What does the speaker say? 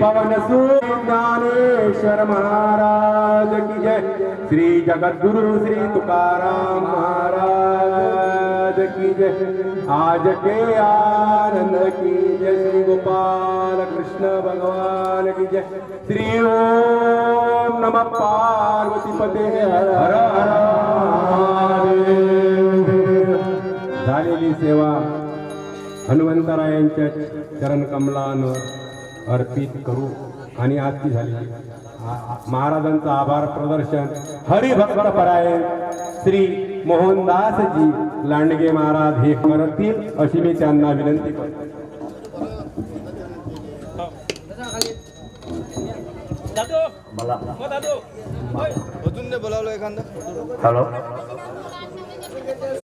पवन ज्ञानेश्वर महाराज की जय। श्री जगद्गुरु श्री तुकाराम महाराज की जय। आज के आनंद की जय श्री गोपाल कृष्ण भगवान की जय। श्री ओम नम पार्वती पते हर हर हर झालेली सेवा हनुमंतरायांच्या चरण कमलानं अर्पित करू. आणि आजची झाली. महाराजांचं आभार प्रदर्शन. हरिभक्त परायण श्री मोहनदासजी लांडगे महाराज हे करतील अशी मी त्यांना विनंती करतो. मला अजून नाही बोलावलं एखादं? हॅलो?